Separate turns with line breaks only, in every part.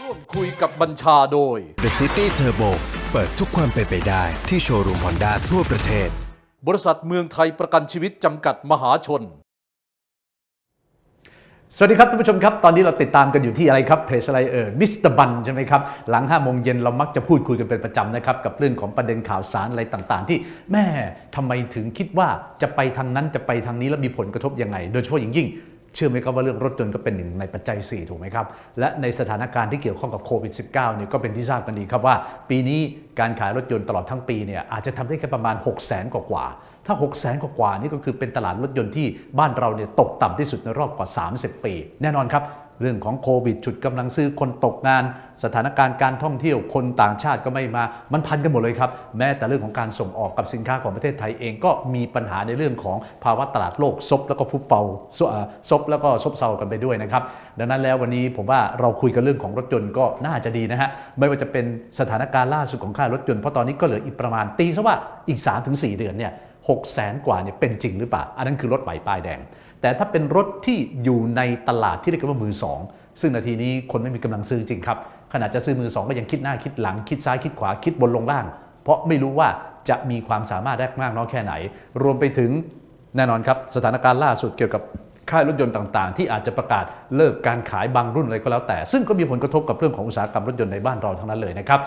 ร่วมคุยกับบัญชาโดย
The City Turbo เปิดทุกความเป็นไปได้ที่โชว์รูมฮอนด้าทั่วประเทศ
บริษัทเมืองไทยประกันชีวิตจำกัดมหาชน
สวัสดีครับท่านผู้ชมครับ ตอนนี้เราติดตามกันอยู่ที่อะไรครับเพจอะไรเอ่ยมิสเตอร์บันใช่ไหมครับ หลัง5้าโมงเย็นเรามักจะพูดคุยกันเป็นประจำนะครับ กับเรื่องของประเด็นข่าวสารอะไรต่างๆ ที่แม่ทำไมถึงคิดว่าจะไปทางนั้นจะไปทางนี้แล้วมีผลกระทบยังไง โดยเฉพาะอย่างยิ่งเชื่อไหมครับว่าเรื่องรถยนต์ก็เป็นหนึ่งในปัจจัย 4 ถูกไหมครับ และในสถานการณ์ที่เกี่ยวข้องกับโควิด -19 เนี่ยก็เป็นที่ทราบกันดีครับว่า ปีนี้การขายรถยนต์ตลอดทั้งปีเนี่ยอาจจะทำได้แค่ประมาณ 6 0 0 0 0 0กว่าๆ ถ้า 6 0 0 0 0 0กว่านี่ก็คือเป็นตลาดรถยนต์ที่บ้านเราเนี่ยตกต่ำที่สุดในรอบกว่า 30 ปี แน่นอนครับ เรื่องของโควิดจุดกำลังซื้อคนตกงาน สถานการณ์การท่องเที่ยวคนต่างชาติก็ไม่มา มันพันกันหมดเลยครับ แม้แต่เรื่องของการส่งออกกับสินค้าของประเทศไทยเองก็มีปัญหาในเรื่องของภาวะตลาดโลกซบแล้วก็ฟุบเฟาซเอ่อซบแล้วก็ซบเซากันไปด้วยนะครับดังนั้นแล้ววันนี้ผมว่าเราคุยกันเรื่องของรถยนต์ก็น่าจะดีนะฮะไม่ว่าจะเป็นสถานการณ์ล่าสุดของค่ารถยนต์เพราะตอนนี้ก็เหลืออีกประมาณตีซะว่าอีก 3-4 เดือนเนี่ย หกแสนกว่าเนี่ยเป็นจริงหรือเปล่า อันนั้นคือรถใหม่ป้ายแดง แต่ถ้าเป็นรถที่อยู่ในตลาดที่เรียกว่ามือสองซึ่งนาทีนี้คนไม่มีกำลังซื้อจริงครับขนาดจะซื้อมือสองก็ยังคิดหน้าคิดหลังคิดซ้ายคิดขวาคิดบนลงล่าง เพราะไม่รู้ว่าจะมีความสามารถได้มากน้อยแค่ไหน รวมไปถึงแน่นอนครับสถานการณ์ล่าสุดเกี่ยวกับค่ายรถยนต์ต่างๆ ที่อาจจะประกาศเลิกการขายบางรุ่นอะไรก็แล้วแต่ ซึ่งก็มีผลกระทบกับเรื่องของอุตสาหกรรมรถยนต์ในบ้านเราทั้งนั้นเลยนะครับ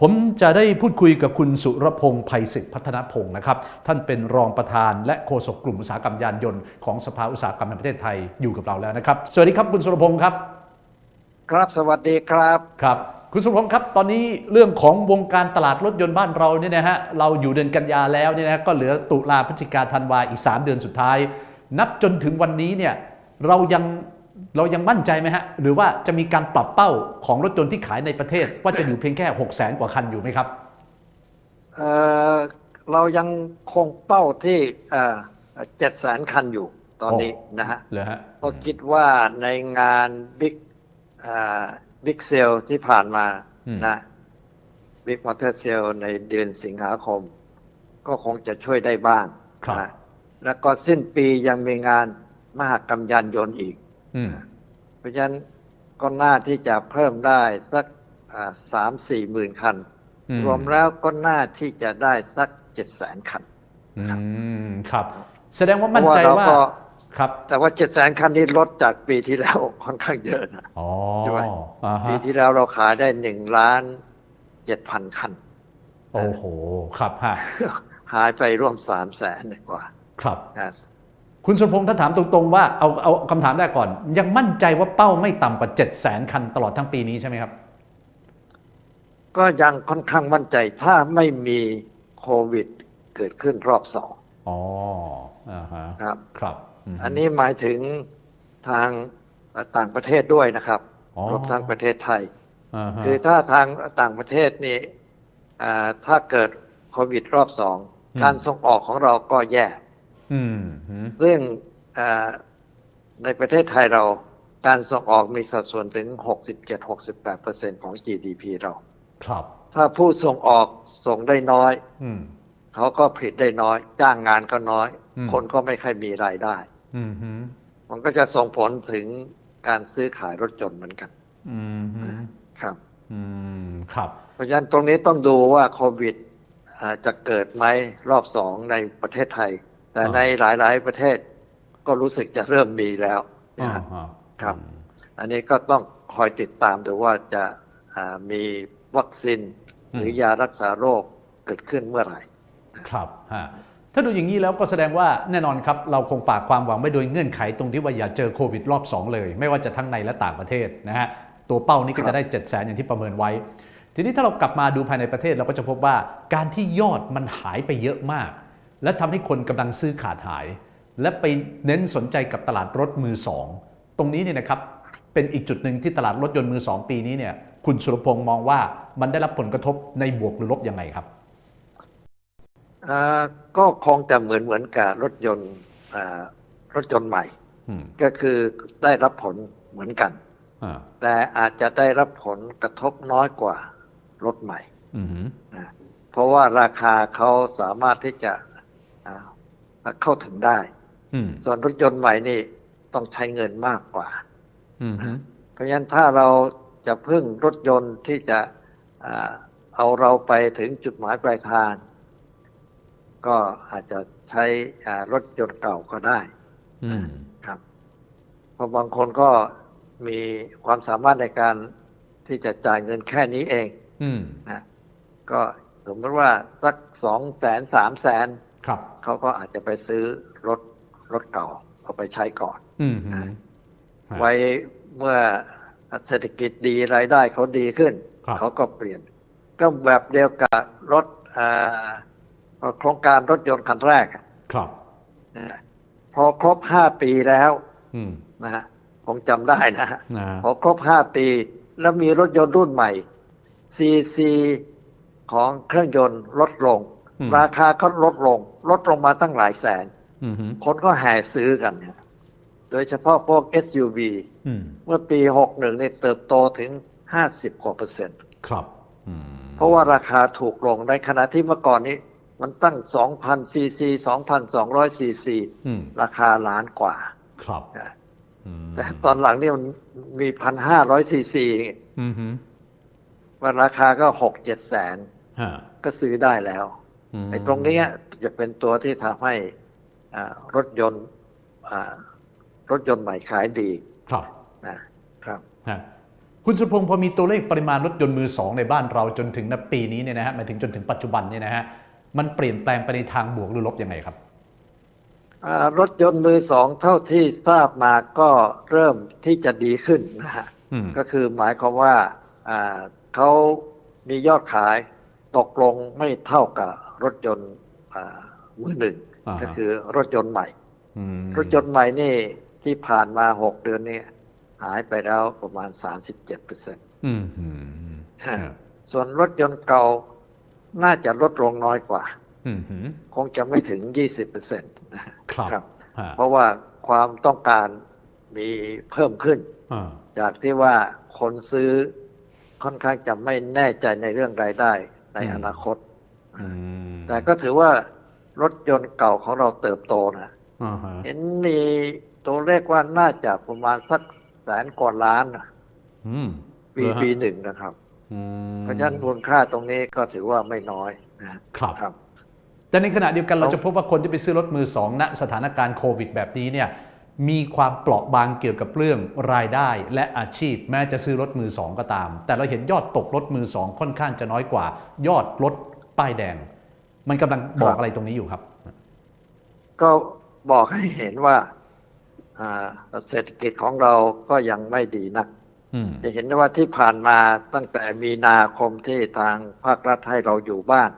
ผมจะได้พูดคุยกับคุณสุรพงศ์ภัยศิษฐ์พัฒนพงศ์นะครับ ท่านเป็นรองประธานและโฆษกกลุ่มอุตสาหกรรมยานยนต์ของสภาอุตสาหกรรมแห่งประเทศไทยอยู่กับเราแล้วนะครับ สวัสดีครับคุณสุรพงศ์ครับ
ครับสวัสดีครับ
ครับ คุณสุรพงศ์ครับ ตอนนี้เรื่องของวงการตลาดรถยนต์บ้านเราเนี่ยนะฮะเราอยู่เดือนกันยาแล้วเนี่ยนะก็เหลือตุลาพฤศจิกาธันวาอีก 3 เดือนสุดท้าย นับจนถึงวันนี้เนี่ยเรายัง เรายังมั่นใจไหมฮะ หรือว่าจะมีการปรับเป้าของรถยนต์ที่ขายในประเทศ ว่าจะอยู่เพียงแค่6 0 0 0 0 0กว่าคันอยู่ไหมครับ
เอ่อเรายังคงเป้าที่เจ็ดแสนคันอยู่ตอนนี้
โอ้
นะฮะ
เหรอฮะ
ก็คิดว่าในงานบิ๊กบิ๊กเซลที่ผ่านมา
อืม
นะบิ๊กมอเตอร์เซลในเดือนสิงหาคม ก็คงจะช่วยได้บ้าง
ครับ
นะแล้วก็สิ้นปียังมีงานมหกรรมยานยนต์อีก
อืม
เพราะฉะนั้นก็น่าที่จะเพิ่มได้สักสามสี่หมื่นคัน
อืม
รวมแล้วก็น่าที่จะได้สักเจ็ดแสนคัน
อืมครับ แสดงว่ามั่นใจ
เพราะว่า
ว่า
เราก็
ครับ
แต่ว่าเจ็ดแสนคันนี้ลดจากปีที่แล้วค่อนข้างเยอะนะ
อ๋อ
ใช่ไหม
อ่าฮะ
ปีที่แล้วเราขายได้หนึ่งล้านเจ็ดพันคัน
โอ้โห ครับฮะ
หายไปร่วมสามแสนกว่า
ครับ
นะ
คุณสุรพงศ์ถ้าถามตรงๆว่าเอาเอาคำถามแรกก่อน ยังมั่นใจว่าเป้าไม่ต่ำกว่า7 0 0 0 0 0คันตลอดทั้งปีนี้ใช่ไหมครับ
ก็ยังค่อนข้างมั่นใจถ้าไม่มีโควิดเกิดขึ้นรอบสอง
อ๋ออ่าฮะ
ครับ
ครับม
อันนี้หมายถึงทางต่างประเทศด้วยนะครับ
อ๋อ
รวมทั้งประเทศไทย
อ่าฮะ
คือถ้าทางต่างประเทศนี่อ่าถ้าเกิดโควิดรอบสอง การส่งออกของเราก็แย่
อืมฮึ
ซึ่งอ่าในประเทศไทยเราการส่งออกมีสัดส่วนถึง 67-68%ของ GDP เรา
ครับ
ถ้าผู้ส่งออกส่งได้น้อย
อืม
เขาก็ผลิตได้น้อย จ้างงานก็น้อย
อืม
คนก็ไม่ค่อยมีรายได้
อืมฮึ
มันก็จะส่งผลถึงการซื้อขายรถยนต์เหมือนกัน
อืมฮึ
ครับ
อืมครับ
เพราะฉะนั้นตรงนี้ต้องดูว่าโควิดอ่าจะเกิดไหมรอบสองในประเทศไทย แต่
อ่า
ในหลายๆประเทศก็รู้สึกจะเริ่มมีแล้วนะ
อ่า
ฮะ
ฮะ
ครับ อันนี้ก็ต้องคอยติดตามดูว่าจะอ่ามีวัคซีนหรือยารักษาโรคเกิดขึ้นเมื่อไหร่
ครับฮะถ้าดูอย่างนี้แล้วก็แสดงว่าแน่นอนครับ เราคงฝากความหวังไว้โดยเงื่อนไขตรงที่ว่าอย่าเจอโควิดรอบ 2 เลย ไม่ว่าจะทั้งในและต่างประเทศนะฮะตัวเป้านี้ก็จะได้ 7 0 0 0 0 0อย่างที่ประเมินไว้ ทีนี้ถ้าเรากลับมาดูภายในประเทศเราก็จะพบว่าการที่ยอดมันหายไปเยอะมาก และทำให้คนกำลังซื้อขาดหาย และไปเน้นสนใจกับตลาดรถมือสองตรงนี้เนี่ยนะครับเป็นอีกจุดหนึ่งที่ตลาดรถยนต์มือสองปีนี้เนี่ยคุณสุรพงศ์มองว่ามันได้รับผลกระทบในบวกหรือลบยังไงครับ
อ่าก็คงจะเหมือนเหมือนกับรถยนต์อ่ารถยนต์ใหม่
อืม
ก็คือได้รับผลเหมือนกัน
อ่า
แต่อาจจะได้รับผลกระทบน้อยกว่ารถใหม่
อืมฮึ
นะเพราะว่าราคาเขาสามารถที่จะอ่า เข้าถึงได้
อืม
ส่วนรถยนต์ใหม่นี่ต้องใช้เงินมากกว่า
อืมฮึ
เพราะฉะนั้นถ้าเราจะพึ่งรถยนต์ที่จะอ่าเอาเราไปถึงจุดหมายปลายทางก็อาจจะใช้อ่ารถยนต์เก่าก็ได้
อืม
ครับเพราะบางคนก็มีความสามารถในการที่จะจ่ายเงินแค่นี้เอง
อืม
นะก็สมมติว่าสักสองแสนสามแสน
ครับ
เขาก็อาจจะไปซื้อรถรถเก่าเอาไปใช้ก่อน
อืมฮึ
ไว้เมื่อเศรษฐกิจดีรายได้เขาดีขึ้น
ครับ
เขาก็เปลี่ยน ก็แบบเดียวกับรถอ่าโครงการรถยนต์คันแรกอะ
ครับ
นะพอครบห้าปีแล้ว
อืม
นะฮะผมจำได้นะฮะ
นะ
พอครบห้าปี แล้วมีรถยนต์รุ่นใหม่ซีซีของเครื่องยนต์ลดลง ราคาก็ลดลง ลดลงมาตั้งหลายแสน
อืมฮึ
คนก็แห่ซื้อกันเนี่ยโดยเฉพาะพวก SUV
อืม
เมื่อปี61เนี่ยเติบโตถึง50กว่าเปอร์เซ็นต์
ครับอืม
เพราะว่าราคาถูกลงในขณะที่เมื่อก่อนนี้ มันตั้ง2,000ซีซี2,200ซีซี
อืม
ราคาล้านกว่า
ครับ
นะ
อืม
แต่ตอนหลังนี่มันมี1,500ซีซี
อืมฮึ
ว่าราคาก็6 7แสน
ฮะ
ก็ซื้อได้แล้ว
อืม
ไอ้ตรงเนี้ยจะเป็นตัวที่ทำให้อ่ารถยนต์อ่ารถยนต์ใหม่ขายดี
ครับ
นะครับ
ฮะคุณสุพงศ์พอมีตัวเลขปริมาณรถยนต์มือสองในบ้านเราจนถึงณปีนี้เนี่ยนะฮะหมายถึงจนถึงปัจจุบันเนี่ยนะฮะมันเปลี่ยนแปลงไปในทางบวกหรือลบยังไงครับ
อ่ารถยนต์มือสองเท่าที่ทราบมาก็เริ่มที่จะดีขึ้นนะฮะ
อืม
ก็คือหมายความว่าอ่าเขามียอดขายตกลงไม่เท่ากับ รถยนต์อ่ามือหนึ่ง
อ่าฮะ
ก็คือรถยนต์ใหม่
อืม
รถยนต์ใหม่นี่ที่ผ่านมาหกเดือนนี้หายไปแล้วประมาณ37เปอร์เซ็นต์
อืมอืมอืม
ฮะส่วนรถยนต์เก่าน่าจะลดลงน้อยกว่า
อืมอืม
คงจะไม่ถึง20เปอร์เซ็นต์
ครับ
ครับ
ฮะ
เพราะว่าความต้องการมีเพิ่มขึ้น
อ่า
จากที่ว่าคนซื้อค่อนข้างจะไม่แน่ใจในเรื่องรายได้ในอนาคต
อืม
แต่ก็ถือว่ารถยนต์เก่าของเราเติบโตนะ
อ่าฮะ
เห็นมีตัวเลขว่าน่าจะประมาณสักแสนกว่าล้านนะ
อืม
ปี
เหรอฮะ
ปีหนึ่งนะครับ
อืม
เพราะฉะนั้นมูลค่าตรงนี้ก็ถือว่าไม่น้อยนะครับครับ
แต่ในขณะเดียวกันเรา
เอา
จะพบว่าคนที่ไปซื้อรถมือสองณสถานการณ์โควิดแบบนี้เนี่ยมีความเปราะบางเกี่ยวกับเรื่องรายได้และอาชีพ แม้จะซื้อรถมือสองก็ตาม แต่เราเห็นยอดตกรถมือสองค่อนข้างจะน้อยกว่า ยอดรถ ป้ายแดง มันกำลังบอ
ค
ก
รับ
อะไรตรงนี้อยู่ครับ
ก็บอกให้เห็นว่าอ่าเศรษฐกิจของเราก็ยังไม่ดีนัก
อืม
จะเห็นได้ว่าที่ผ่านมาตั้งแต่มีนาคมที่ทางภาครัฐให้เราอยู่บ้าน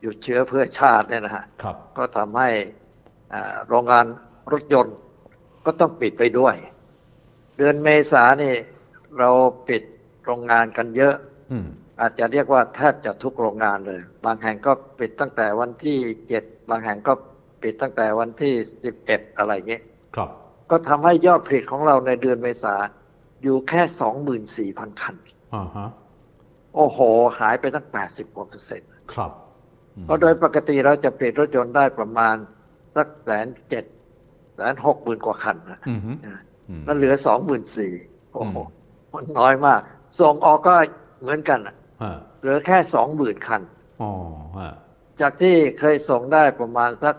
หยุดเชื้อเพื่อชาติเนี่ยนะฮะ
ครับ
ก็ทำให้อ่าโรงงานรถยนต์ก็ต้องปิดไปด้วย เดือนเมษานี่เราปิดโรงงานกันเยอะ
อืม
อาจจะเรียกว่าแทบจะทุกโรงงานเลย บางแห่งก็ปิดตั้งแต่วันที่เจ็ดบางแห่งก็ปิดตั้งแต่วันที่สิบเอ็ดอะไรเงี้ย
ครับ
ก็ทำให้ยอดผลิตของเราในเดือนเมษาอยู่แค่สองหมื่นสี่พันคัน
อ่าฮะ
โอ้โห หายไปตั้งแปดสิบกว่าเปอร์เซ็นต์
ครับ
เพราะโดยปกติเราจะผลิตรถยนต์ได้ประมาณสักแสนเจ็ดแสนหกหมื่นกว่าคันนะ
อืมฮึ
นะ
อืม
มันเหลือสองหมื่นสี่โอ้โห
อืม
มันน้อยมาก ส่งออกก็เหมือนกันน่ะ
อ่า
เหลือแค่สองหมื่นคัน
อ๋อฮะ
จากที่เคยส่งได้ประมาณสัก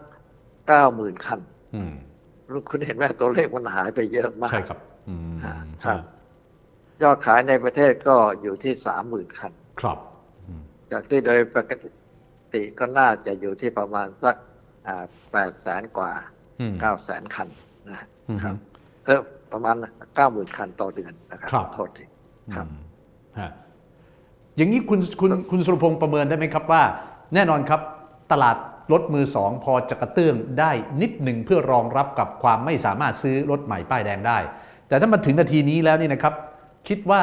เก้าหมื่นคัน
อืม
คุณเห็นไหมตัวเลขมันหายไปเยอะมาก
ใช่ครับอืม
อ่าครับยอดขายในประเทศก็อยู่ที่สามหมื่นคัน
ครับอืม
จากที่โดยปกติก็น่าจะอยู่ที่ประมาณสักแปดแสนกว่า
อืม
เก้าแสนคันนะ
อืม
ครับเพิ่มประมาณเก้าหมื่นคันต่อเดือนนะครั
ครับ
โทษทีครับ
อย่างนี้คุณคุณคุณสุรพงศ์ประเมินได้ไหมครับว่า แน่นอนครับตลาดรถมือสองพอจะกระเตื้องได้นิดหนึ่งเพื่อรองรับกับความไม่สามารถซื้อรถใหม่ป้ายแดงได้ แต่ถ้ามาถึงนาทีนี้แล้วนี่นะครับ คิดว่า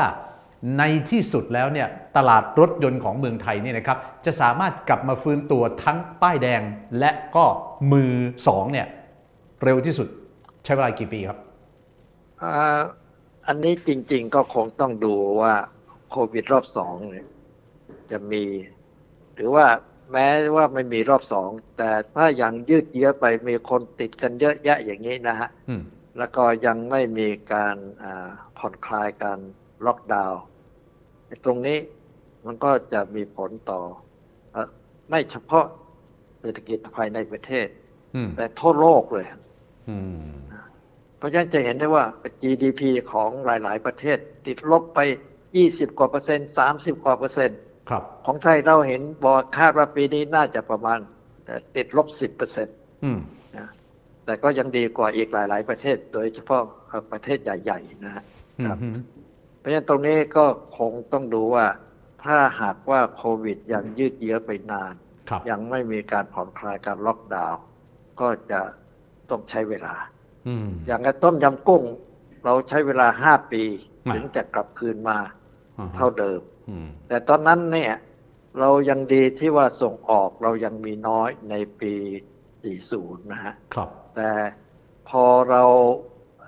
ในที่สุดแล้วเนี่ยตลาดรถยนต์ของเมืองไทยเนี่ยนะครับจะสามารถกลับมาฟื้นตัวทั้งป้ายแดงและก็มือสองเนี่ยเร็วที่สุดใช้เวลากี่ปีครับ
อันนี้จริง ๆ ก็คงต้องดูว่า โควิดรอบสองเนี่ยจะมี หรือว่าแม้ว่าไม่มีรอบสอง แต่ถ้ายังยืดเยื้อไปมีคนติดกันเยอะแยะอย่างนี้นะฮะ
อืม
แล้วก็ยังไม่มีการอ่าผ่อนคลายการล็อกดาวน์ไอ้ตรงนี้มันก็จะมีผลต่อเออไม่เฉพาะเศรษฐกิจภายในประเทศ
อืม
แต่ทั่วโลกเลย
อืม
เพราะฉะนั้นจะเห็นได้ว่า GDP ของหลาย ๆ ประเทศติดลบไป 20กว่าเปอร์เซ็นต์30กว่าเปอร์เซ็นต์
ครับ
ของไทยเราเห็นบอกคาดว่าปีนี้น่าจะประมาณเอ่อติดลบ10เปอร์เซ็นต์
อืม
นะแต่ก็ยังดีกว่าอีกหลาย ๆ ประเทศ โดยเฉพาะเอ่อประเทศใหญ่ ๆ นะฮะครับ
อืม
เพราะฉะนั้นตรงนี้ก็คงต้องดูว่า ถ้าหากว่าโควิดยังยืดเยื้อไปนาน
ครับ
ยังไม่มีการผ่อนคลายการล็อกดาวน์ก็จะต้องใช้เวลา
อืม
อย่างในต้มยำกุ้ง เราใช้เวลาห้าปี
อ่า
ถึงจะกลับคืนมา
อ่าฮะ
เท่าเดิม
อืม
แต่ตอนนั้นเนี่ย เรายังดีที่ว่าส่งออกเรายังมีน้อยในปี 40 นะฮะ
ครับ
แต่พอเรา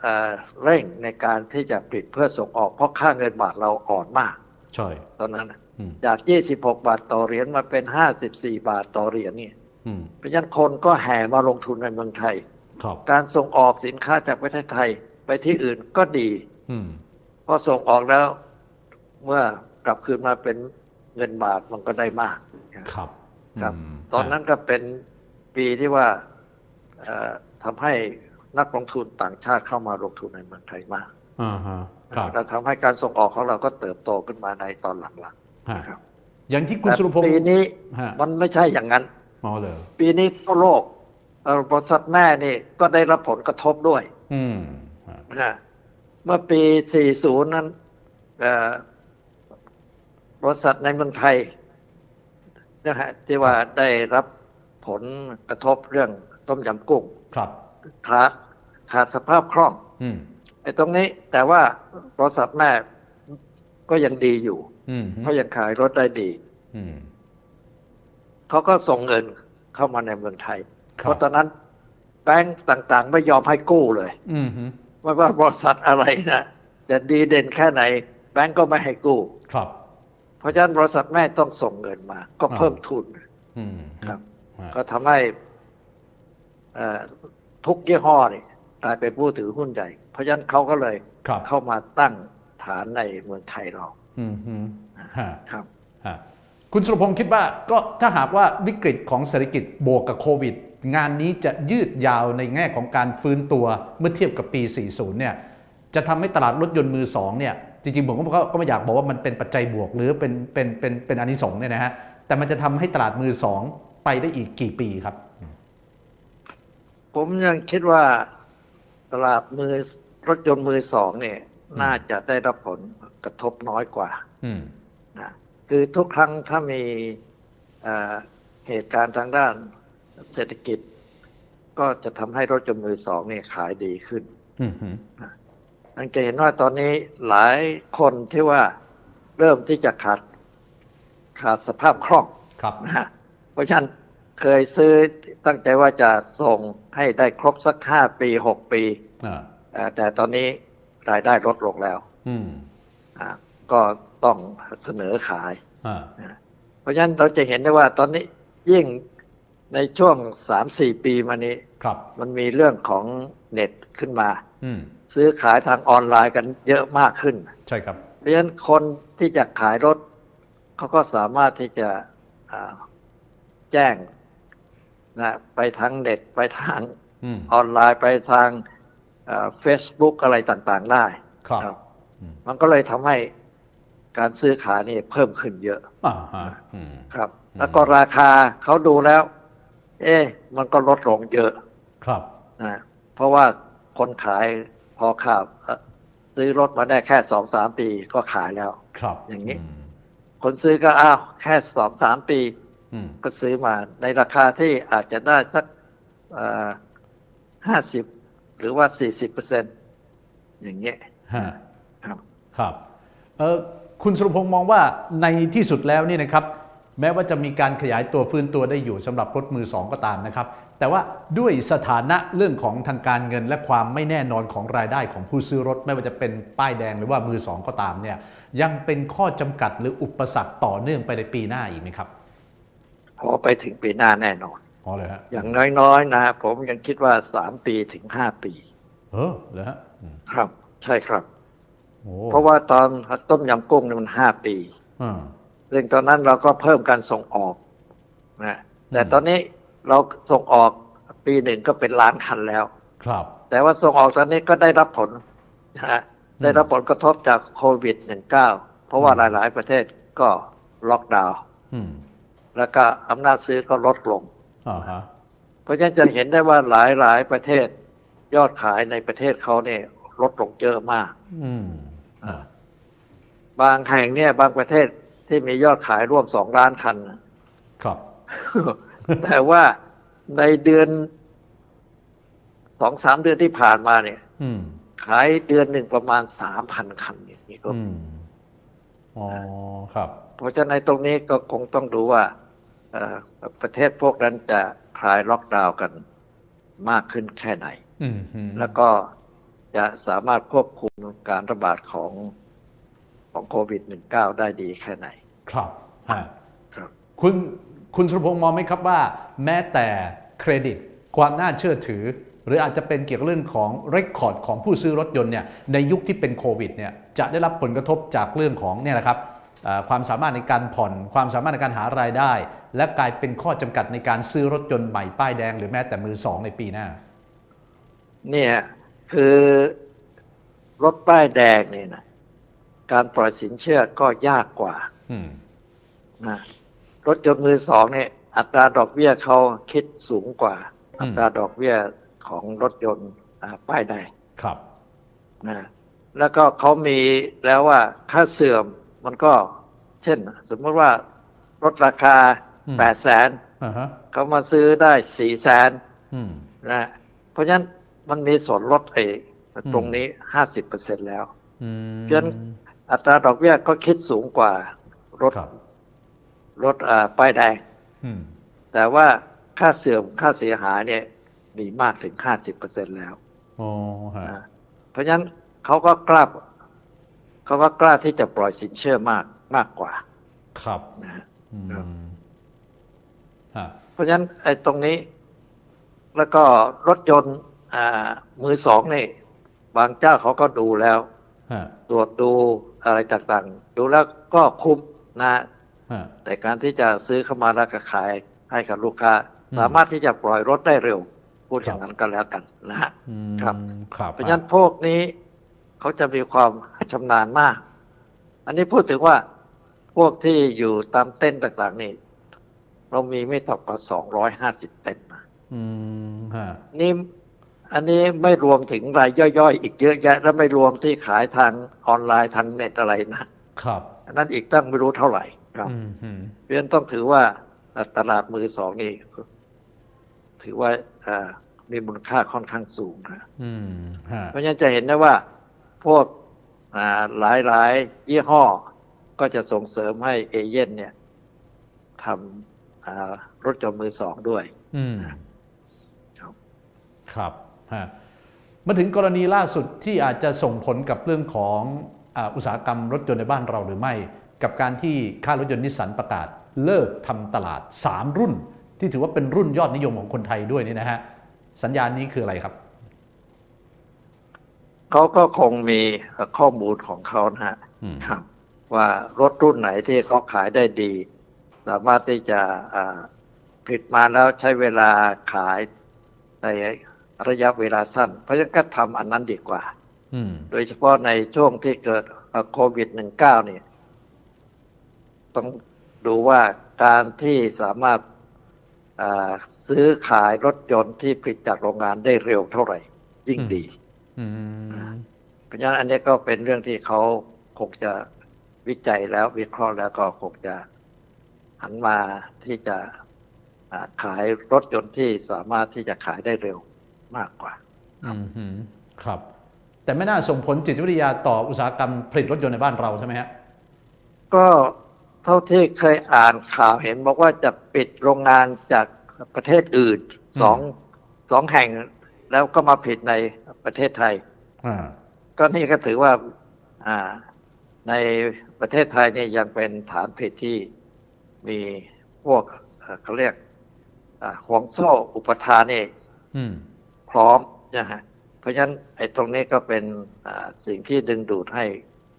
เอ่อเร่งในการที่จะผลิตเพื่อส่งออก เพราะค่าเงินบาทเราอ่อนมาก
ใช่
ตอนนั้นน่ะ
อืม
จาก 26 บาทต่อเหรียญมาเป็น 54 บาทต่อเหรียญนี่
อืม
เพราะฉะนั้นคนก็แห่มาลงทุนในเมืองไทย
ครับ
การส่งออกสินค้าจากประเทศไทยไปที่อื่นก็ดี
อืม
พอส่งออกแล้ว เมื่อกลับคืนมาเป็นเงินบาทมันก็ได้มาก
ครับ
ครับ
ม
ตอนนั้นก็เป็นปีที่ว่าเอ่อทำให้นักลงทุนต่างชาติเข้ามาลงทุนในเมืองไทยมาก
อ่าฮะครับ
แล้วทำให้การส่งออกของเราก็เติบโตขึ้นมาในตอนหลัง
ฮะ
ๆครับ
อย่างที่คุณ
แต่
สุรพงศ์
ปีนี้
ฮะ
มันไม่ใช่อย่างนั้น
อ๋อเลย
ปีนี้ทั่วโลกเอ่อบริษัทแม่นี่ก็ได้รับผลกระทบด้วย
อืมฮะ
นะเมื่อปี 40 นั้นเอ่อ บริษัทในเมืองไทยนะฮะที่ว่าได้รับผลกระทบเรื่องต้มยำกุ้ง
ครับ
ขาดขาดสภาพคล่อง
อืม
ไอ้ตรงนี้แต่ว่าบริษัทแม่ก็ยังดีอยู่
อืม
เพราะยังขายรถได้ดี
อืม
เขาก็ส่งเงินเข้ามาในเมืองไทย
ครับ
เพราะตอนนั้นแบงก์ต่างๆ ไม่ยอมให้กู้เลย
อืมฮึ
ไม่ว่าบริษัทอะไรนะจะดีเด่นแค่ไหน แบงก์ก็ไม่ให้กู้
ครับ
เพราะฉะนั้นบริษัทแม่ต้องส่งเงินมา ก็เพิ่มทุน
อืม
ครับ
ฮะ
ก็ทำให้เอ่อทุกยี่ห้อนี่กลายเป็นผู้ถือหุ้นใหญ่ เพราะฉะนั้นเขาก็เลย
ครับ
เข้ามาตั้งฐานในเมืองไทยเรา
อืมฮึฮะ
ครับ
ฮะคุณสุรพงศ์คิดว่าก็ถ้าหากว่าวิกฤตของเศรษฐกิจบวกกับโควิด งานนี้จะยืดยาวในแง่ของการฟื้นตัวเมื่อเทียบกับปี 40 เนี่ย จะทำให้ตลาดรถยนต์มือสองเนี่ย จริงๆผมก็ก็ไม่อยากบอกว่ามันเป็นปัจจัยบวก หรือเป็นเป็นเป็นเป็นอานิสงส์เนี่ยนะฮะแต่มันจะทำให้ตลาดมือสองไปได้อีกกี่ปีครับ
ผมยังคิดว่าตลาดมือรถยนต์มือสองเนี่ย น่าจะได้รับผลกระทบน้อยกว่า
อืม
นะคือทุกครั้งถ้ามีเอ่อเหตุการณ์ทางด้านเศรษฐกิจ ก็จะทำให้รถยนต์มือสองเนี่ยขายดีขึ้น
อืมฮึ
นันจะเห็นว่าตอนนี้หลายคนที่ว่าเริ่มที่จะขาดขาดสภาพคล่อง
ครับ
นะฮะเพราะฉะนั้นเคยซื้อตั้งใจว่าจะส่งให้ได้ครบสักห้าปีหกปี
อ่า
เอ่อแต่ตอนนี้รายได้ลดลงแล้ว
อืม
อะก็ต้องเสนอขาย
อ่า
เพราะฉะนั้นเราจะเห็นได้ว่าตอนนี้ยิ่งในช่วงสามสี่ปีมานี้
ครับ
มันมีเรื่องของเน็ตขึ้นมา
อืม
ซื้อขายทางออนไลน์กันเยอะมากขึ้น
ใช่ครับ
เพราะฉะนั้นคนที่จะขายรถ เขาก็สามารถที่จะอ่าแจ้งนะไปทางเน็ตไปทาง
อืม
ออนไลน์ไปทางเฟซบุ๊กอะไรต่างๆได้
ครับ
ครับ
อืม
มันก็เลยทำให้การซื้อขายนี่เพิ่มขึ้นเยอะ
อ่าฮะอืม
ครับ แล้วก็ราคาเขาดูแล้ว เอ๊ะมันก็ลดลงเยอะ
ครับ
นะเพราะว่าคนขาย พอข่าวเอ่อซื้อรถมาได้แค่สองสามปีก็ขายแล้ว
ครับ
อย่างนี้
นี้
คนซื้อก็อ้าวแค่สองสามปี
อืม
ก็ซื้อมาในราคาที่อาจจะได้สักห้าสิบหรือว่าสี่สิบเปอร์เซ็นอย่างเงี้ย
ฮะ
ครับ
ครับเออคุณสุรพงศ์มองว่าในที่สุดแล้วนี่นะครับ แม้ว่าจะมีการขยายตัวฟื้นตัวได้อยู่สำหรับรถมือสองก็ตามนะครับ แต่ว่าด้วยสถานะเรื่องของทางการเงินและความไม่แน่นอนของรายได้ของผู้ซื้อรถ ไม่ว่าจะเป็นป้ายแดงหรือว่ามือสองก็ตามเนี่ยยังเป็นข้อจำกัดหรืออุปสรรคต่อเนื่องไปในปีหน้าอีกไหมครับ
พอไปถึงปีหน้าแน่นอน
อ๋อเลยฮะ
อย่างน้อยๆนะผมยังคิดว่าสามปีถึงห้าปี
เออเลยฮะอืม
ครับ ใช่ครับ
โอ้
เพราะว่าตอนต้มยำกุ้งเนี่ยมันห้าปี
อ่า
ซึ่งตอนนั้นเราก็เพิ่มการส่งออกนะแต่
อืม
ตอนนี้ เราส่งออกปีหนึ่งก็เป็นล้านคันแล้ว
ครับ
แต่ว่าส่งออกตอนนี้ก็ได้รับผลนะฮะ
อืม
ได้รับผลกระทบจากโควิด -19 เพราะว่าหลาย ๆ ประเทศก็ล็อกดาวน์
อืม
แล้วก็อำนาจซื้อก็ลดลง
อ่าฮะ
เพราะฉะนั้นจะเห็นได้ว่าหลายๆประเทศยอดขายในประเทศเขาเนี่ย ลดลงเยอะมาก
อืมอ่า
บางแห่งเนี่ย บางประเทศที่มียอดขายร่วมสองล้านคัน
ครับ
แต่ว่าในเดือนสองสามเดือนที่ผ่านมาเนี่ย
อืม
ขายเดือนหนึ่งประมาณสามพันคันอย่างนี้ก็
อืมอ๋อครับ
เพราะฉะนั้นในตรงนี้ก็คงต้องดูว่าเอ่อประเทศพวกนั้นจะคลายล็อกดาวน์กันมากขึ้นแค่ไหน
อืมอืม
แล้วก็จะสามารถควบคุมการระบาดของของโควิด -19 ได้ดีแค่ไหน
ครับฮะ
ครับ
คุณ คุณสุรพงษ์มองไหมครับว่า แม้แต่เครดิต ความน่าเชื่อถือ หรืออาจจะเป็นเกี่ยวกับเรื่องของเรคคอร์ดของผู้ซื้อรถยนต์เนี่ยในยุคที่เป็นโควิดเนี่ยจะได้รับผลกระทบจากเรื่องของเนี่ยแหละครับเอ่อความสามารถในการผ่อน ความสามารถในการหารายได้ และกลายเป็นข้อจำกัดในการซื้อรถยนต์ใหม่ป้ายแดง หรือแม้แต่มือสองในปีหน้า
เนี่ยคือรถป้ายแดงเนี่ยนะการปล่อยสินเชื่อก็ยากกว่า
อืม
นะ รถยนต์มือสองเนี่ยอัตราดอกเบี้ยเขาคิดสูงกว่า
อืม
อัตราดอกเบี้ยของรถยนต์อ่าป้ายแดง
ครับ
นะแล้วก็เขามีแล้วว่าค่าเสื่อมมันก็ เช่น สมมติว่ารถราคา
อืม
แปดแสน
อ่าฮะ
เขามาซื้อได้สี่แสน
อืม
นะเพราะฉะนั้นมันมีส่วนลดเอง
อืม
ตรงนี้ห้าสิบเปอร์เซ็นแล้ว
อืม
เพราะฉะนั้นอัตราดอกเบี้ยก็คิดสูงกว่ารถ
ค รับ
รถอ่าป้ายแดง
อืม
แต่ว่าค่าเสื่อมค่าเสียหายเนี่ย มีมากถึงห้าสิบเปอร์เซ็นแล้ว
อ๋อฮะ
นะเพราะฉะนั้นเขาก็กล้าเขาก็กล้าที่จะปล่อยสินเชื่อมากมากกว่า
ครับ
นะฮะ
อืม
ครับ
ฮะ
เพราะฉะนั้นไอ้ตรงนี้ แล้วก็รถยนต์อ่ามือสองนี่ บางเจ้าเขาก็ดูแล้ว
ฮะ
ตรวจดูอะไรต่างๆ ดูแล้วก็คุ้มนะ
ฮะ
แต่การที่จะซื้อเข้ามาแล้วก็ขายให้กับลูกค้า
อืม
สามารถที่จะปล่อยรถได้เร็ว พูด
ครับ
อย่างนั้นก็แล้วกันนะฮะ
อืม
ครับ
ครับ
เพราะฉะนั้นพวกนี้เขาจะมีความชำนาญมาก อันนี้พูดถึงว่าพวกที่อยู่ตามเต้นท์ต่างๆนี่เรามีไม่ต่ำกว่าสองร้อยห้าสิบเต้นท์นะ
อืมฮะ
นี่อันนี้ไม่รวมถึงรายย่อยๆ อีกเยอะแยะ และไม่รวมที่ขายทางออนไลน์ทางเน็ตอะไรนะครับอันนั้นอีกตั้งไม่รู้เท่าไหร่ ครับ
อืมอืม
เพราะฉะนั้นต้องถือว่าตลาดมือสองนี่ถือว่าอ่ามีมูลค่าค่อนข้างสูงนะ
อืมฮะ
เพราะฉะนั้นจะเห็นได้ว่า พวกหลายหลายๆยี่ห้อ ก็จะส่งเสริมให้เอเย่นเนี่ยทำอ่ารถยนต์มือสองด้วย
อืม
ครับ
ครับฮะมาถึงกรณีล่าสุดที่อาจจะส่งผลกับเรื่องของอ่าอุตสาหกรรมรถยนต์ในบ้านเราหรือไม่ กับการที่ค่ายรถยนต์นิสสันประกาศเลิกทำตลาด 3 รุ่น ที่ถือว่าเป็นรุ่นยอดนิยมของคนไทยด้วยนี่นะฮะสัญญาณนี้คืออะไรครับ
เขาก็คงมีข้อมูลของเขานะฮะ
อืม
ครับว่ารถรุ่นไหนที่เขาขายได้ดี สามารถที่จะอ่าผลิตมาแล้วใช้เวลาขายในระยะเวลาสั้น เพราะฉะนั้นก็ทำอันนั้นดีกว่า
อืม
โดยเฉพาะในช่วงที่เกิดเอ่อโควิด -19 เนี่ย ต้องดูว่าการที่สามารถอ่าซื้อขายรถยนต์ที่ผลิตจากโรงงานได้เร็วเท่าไหร่ ยิ่งดี
อืม
เพราะฉะนั้นอันนี้ก็เป็นเรื่องที่เขาคงจะวิจัยแล้ววิเคราะห์แล้วก็คงจะหันมาที่จะอ่าขายรถยนต์ที่สามารถที่จะขายได้เร็วมากกว่า
อืมฮึครับ แต่ไม่น่าส่งผลจิตวิทยาต่ออุตสาหกรรมผลิตรถยนต์ในบ้านเราใช่ไหมฮะ
ก็ เท่าที่เคยอ่านข่าวเห็นบอกว่าจะปิดโรงงานจากประเทศอื่นสองสองแห่งแล้วก็มาผิดในประเทศไทย
อ่า
ก็นี่ก็ถือว่าอ่าในประเทศไทยเนี่ยยังเป็นฐานผิดที่มีพวกเอ่อเขาเรียกอ่าห่วงโซ่อุปทานนี่
อืม
พร้อมนะฮะเพราะฉะนั้นไอ้ตรงนี้ก็เป็นอ่าสิ่งที่ดึงดูดให้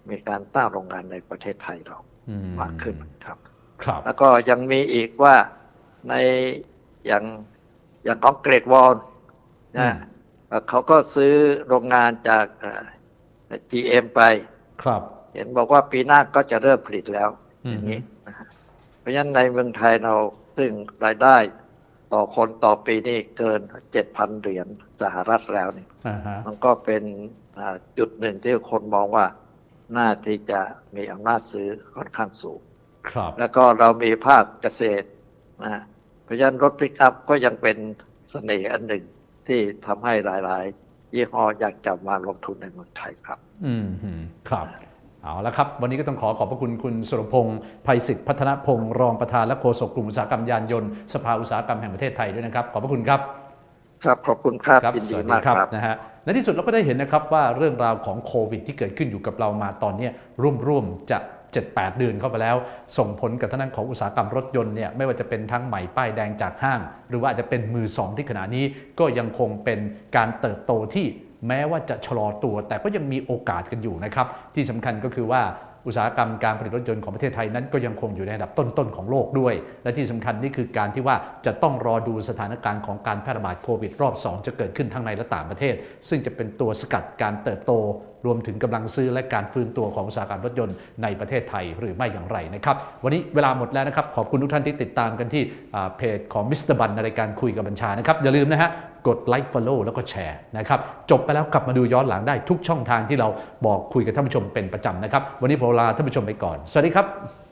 มีการตั้งโรงงานในประเทศไทยเรา
อื ม
มากขึ้นครับ
ครับ
แล้วก็ยังมีอีกว่าในอย่างอย่างของเกรดวอล
อื
นะ
ม
เอ่อเขาก็ซื้อโรงงานจากเอ่อ GM ไป
ครับ
เห็นบอกว่าปีหน้าก็จะเริ่มผลิตแล้ว
อืม
อย่างนี้นะฮะเพราะฉะนั้นในเมืองไทยเราซึ่งรายได้ต่อคนต่อปีนี่เกินเจ็ดพันเหรียญสหรัฐแล้วเนี่ย
อ่าฮะ
มันก็เป็นอ่าจุดหนึ่งที่คนมองว่า น่าที่จะมีอำนาจซื้อค่อนข้างสูง
ครับ
แล้วก็เรามีภาคเกษตรนะฮะเพราะฉะนั้นรถปิกอัพก็ยังเป็นเสน่ห์อันหนึ่งที่ทำให้หลาย ๆ ยี่ห้ออยากจะมาลงทุนในเมืองไทยครับ
อืมฮึครับเอาละครับ วันนี้ก็ต้องขอขอบพระคุณคุณสุรพงศ์ภัยศิษฐ์พัฒนพงศ์รองประธานและโฆษกกลุ่มอุตสาหกรรมยานยนต์สภาอุตสาหกรรมแห่งประเทศไทยด้วยนะครับ ขอบพระคุณครับ
ครับ ขอบคุณครับยิน
ส
ดี
วัสดี
มาก
ครับ
ครับ
นะฮะ ในที่สุดเราก็ได้เห็นนะครับว่าเรื่องราวของโควิด ที่เกิดขึ้นอยู่กับเรามาตอนนี้ร่วมๆจะ7-8 เดือนเข้าไปแล้ว ส่งผลกับทางด้านของอุตสาหกรรมรถยนต์เนี่ยไม่ว่าจะเป็นทั้งใหม่ป้ายแดงจากห้าง หรือว่าอาจจะเป็นมือสองที่ขณะนี้ก็ยังคงเป็นการเติบโตที่แม้ว่าจะชะลอตัว แต่ก็ยังมีโอกาสกันอยู่นะครับ ที่สำคัญก็คือว่า อุตสาหกรรมการผลิตรถยนต์ของประเทศไทยนั้นก็ยังคงอยู่ในระดับต้น ๆ ของโลกด้วย และที่สำคัญนี่คือการที่ว่าจะต้องรอดูสถานการณ์ของการแพร่ระบาดโควิดรอบ 2 จะเกิดขึ้นทั้งในและต่างประเทศ ซึ่งจะเป็นตัวสกัดการเติบโต รวมถึงกำลังซื้อและการฟื้นตัวของอุตสาหกรรมรถยนต์ในประเทศไทยหรือไม่อย่างไรนะครับ วันนี้เวลาหมดแล้วนะครับขอบคุณทุกท่านที่ติดตามกันที่เพจของมิสเตอร์บันในรายการคุยกับบัญชานะครับอย่าลืมนะฮะ กดไลค์ Follow แล้วก็แชร์นะครับจบไปแล้วกลับมาดูย้อนหลังได้ทุกช่องทางที่เราบอกคุยกับท่านผู้ชมเป็นประจำนะครับ วันนี้ผมลาท่านผู้ชมไปก่อน สวัสดีครับ